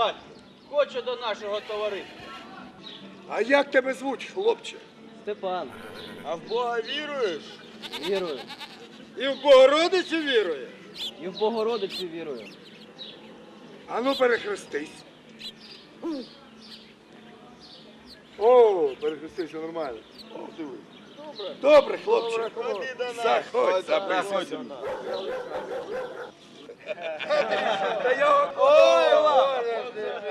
Вась, хочу до нашого товариства. А як тебе звуть, хлопче? Степан, А в Бога віруєш? вірую. І в Богородицю віруєш? І в Богородицю вірую. А ну перехрестись. О, перехрестися нормально. О, диви. Добре. Добре, хлопче. Заходь, записуйся. Та я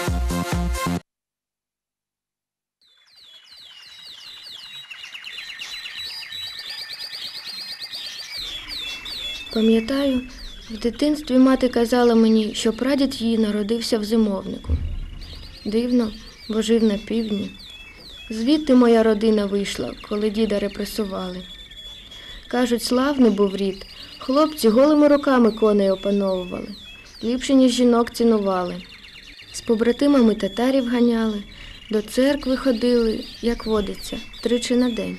Пам'ятаю, в дитинстві мати казала мені, що прадід її народився в зимовнику. Дивно, бо жив на півдні. Звідти моя родина вийшла, коли діда репресували. Кажуть, славний був рід. Хлопці голими руками коней опановували, ліпше, ніж жінок цінували. З побратимами татарів ганяли, до церкви ходили, як водиться, тричі на день.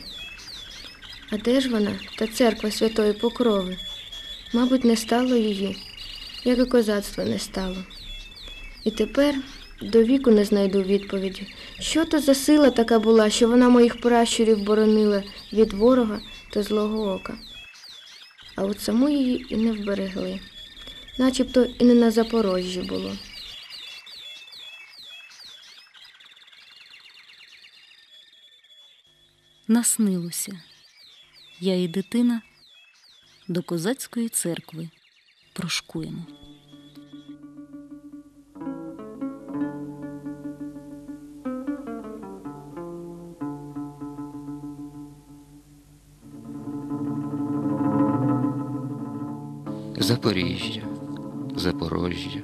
А де ж вона, та церква Святої Покрови? Мабуть, не стало її, як і козацтва не стало. І тепер до віку не знайду відповіді, що то за сила така була, що вона моїх пращурів боронила від ворога та злого ока. А от саму її і не вберегли, начебто і не на Запорожжі було. Наснилося. Я і дитина до козацької церкви прошкуємо. Запоріжжя, Запорожжя,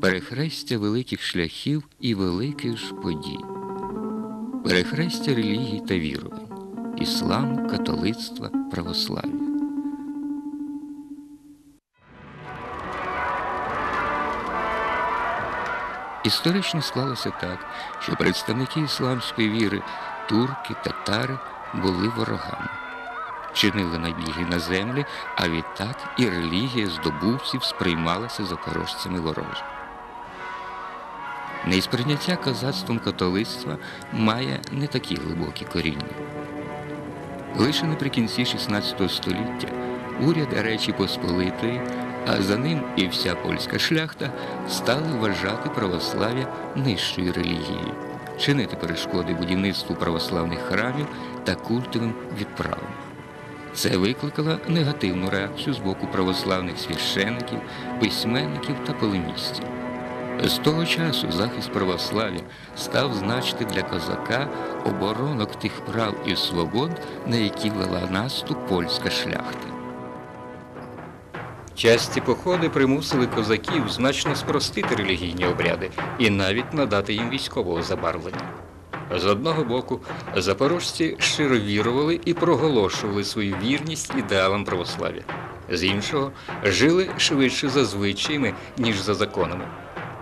перехрестя великих шляхів і великих ж подій, перехрестя релігій та вірувань, ісламу, католицтва, православ'я. Історично склалося так, що представники ісламської віри, турки, татари були ворогами чинили набіги на землі, а відтак і релігія здобувців сприймалася запорожцями ворожа. Несприйняття козацтвом католицтва має не такі глибокі коріння. Лише наприкінці XVI століття уряд Речі Посполитої, а за ним і вся польська шляхта стали вважати православ'я нижчою релігією, чинити перешкоди будівництву православних храмів та культовим відправам. Це викликало негативну реакцію з боку православних священиків, письменників та полемістів. З того часу захист православ'я став значити для козака оборонок тих прав і свобод, на які вела наступ польська шляхта. Часті походи примусили козаків значно спростити релігійні обряди і навіть надати їм військового забарвлення. З одного боку, запорожці щиро вірували і проголошували свою вірність ідеалам православ'я. З іншого, жили швидше за звичаями, ніж за законами.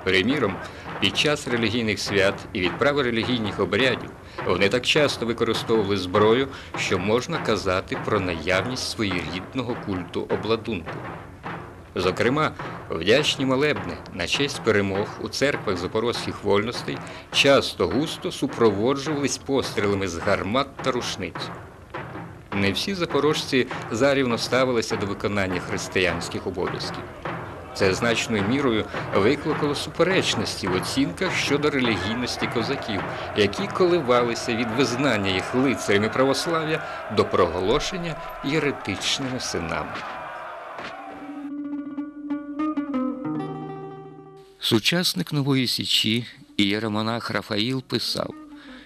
Приміром, під час релігійних свят і відправи релігійних обрядів вони так часто використовували зброю, що можна казати про наявність своєрідного культу обладунку. Зокрема, вдячні молебни на честь перемог у церквах запорозьких вольностей часто густо супроводжувались пострілами з гармат та рушниць. Не всі запорожці зарівно ставилися до виконання християнських обов'язків. Це значною мірою викликало суперечності в оцінках щодо релігійності козаків, які коливалися від визнання їх лицарями православ'я до проголошення єретичними синами. Сучасник Нової Січі ієромонах Рафаїл писав,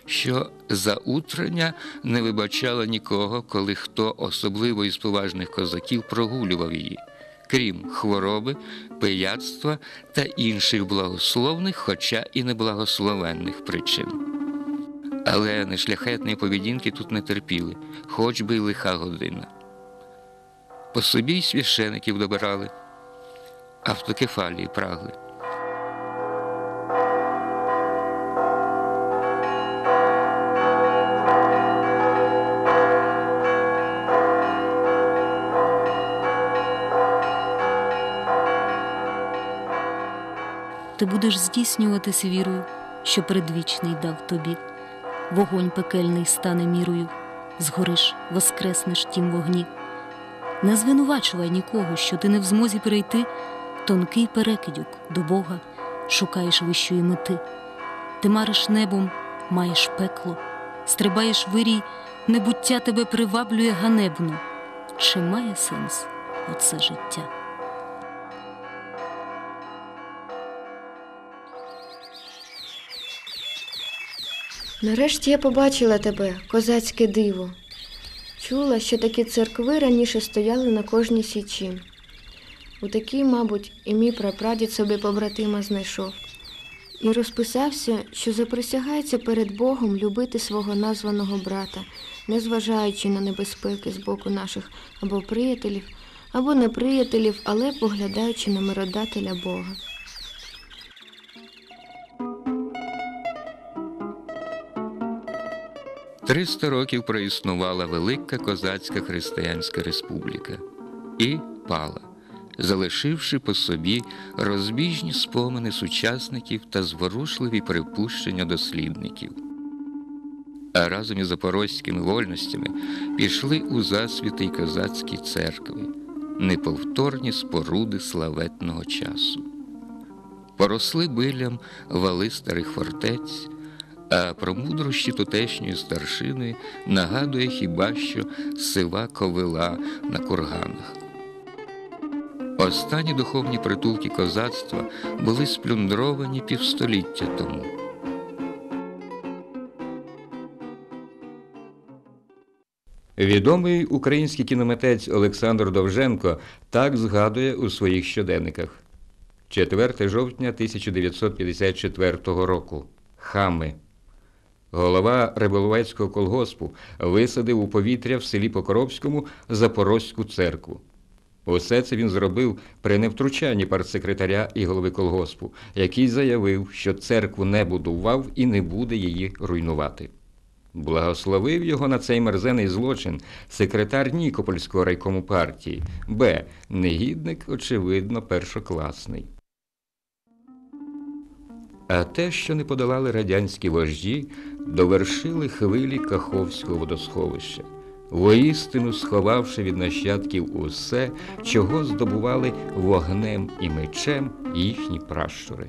що заутрення не вибачала нікого, коли хто особливо із поважних козаків прогулював її, крім хвороби, пияцтва та інших благословних, хоча і неблагословенних причин. Але нешляхетної поведінки тут не терпіли, хоч би й лиха година. По собі й священиків добирали, автокефалії прагли. Ти будеш здійснюватись вірою, що предвічний дав тобі. Вогонь пекельний стане мірою, згориш, воскреснеш тім вогні. Не звинувачувай нікого, що ти не в змозі перейти тонкий перекидюк до Бога, шукаєш вищої мети. Ти мариш небом, маєш пекло, стрибаєш вирій, небуття тебе приваблює ганебно. Чи має сенс оце життя? Нарешті я побачила тебе, козацьке диво. Чула, що такі церкви раніше стояли на кожній січі. У такій, мабуть, і мій прапрадід собі побратима знайшов. І розписався, що заприсягається перед Богом любити свого названого брата, незважаючи на небезпеки з боку наших або приятелів, або неприятелів, але поглядаючи на миродателя Бога. Триста років проіснувала Велика Козацька Християнська Республіка і пала, залишивши по собі розбіжні спомини сучасників та зворушливі припущення дослідників. А разом із запорозькими вольностями пішли у засвіти й козацькі церкви, неповторні споруди славетного часу. Поросли билям вали старих фортець, а про мудрощі тутешньої старшини нагадує хіба що сива ковила на курганах. Останні духовні притулки козацтва були сплюндровані півстоліття тому. Відомий український кіномитець Олександр Довженко так згадує у своїх щоденниках. 4 жовтня 1954 року. Хами. Голова Риболовецького колгоспу висадив у повітря в селі Покоробському Запорозьку церкву. Усе це він зробив при невтручанні партсекретаря і голови колгоспу, який заявив, що церкву не будував і не буде її руйнувати. Благословив його на цей мерзений злочин секретар Нікопольського райкому партії, Б. Негідник, очевидно, першокласний. А те, що не подолали радянські вожді, довершили хвилі Каховського водосховища, воістину сховавши від нащадків усе, чого здобували вогнем і мечем їхні пращури.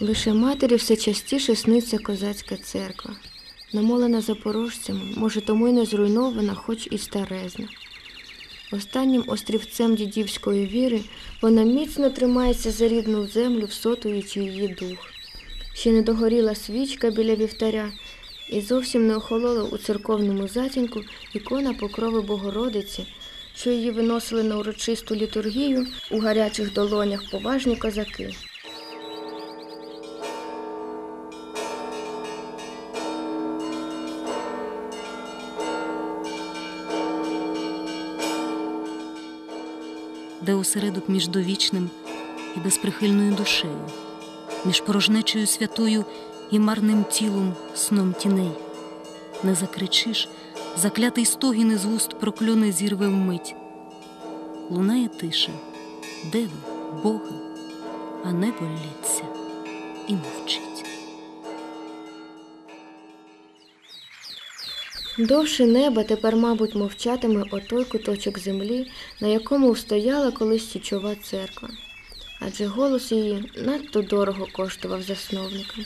Лише матері все частіше сниться козацька церква, намолена запорожцями, може, тому й не зруйнована, хоч і старезна. Останнім острівцем дідівської віри вона міцно тримається за рідну землю, всотуючи її дух. Ще не догоріла свічка біля вівтаря, і зовсім не охолола у церковному затінку ікона покрови Богородиці, що її виносили на урочисту літургію у гарячих долонях поважні козаки. Де осередок між довічним і безприхильною душею, між порожнечою святою і марним тілом сном тіней. Не закричиш, заклятий стогін із вуст прокльони зірве вмить. Лунає тиша, де ви, Боги, а небо лється і мовчить. Довше неба тепер, мабуть, мовчатиме отой куточок землі, на якому стояла колись січова церква. Адже голос її надто дорого коштував засновникам.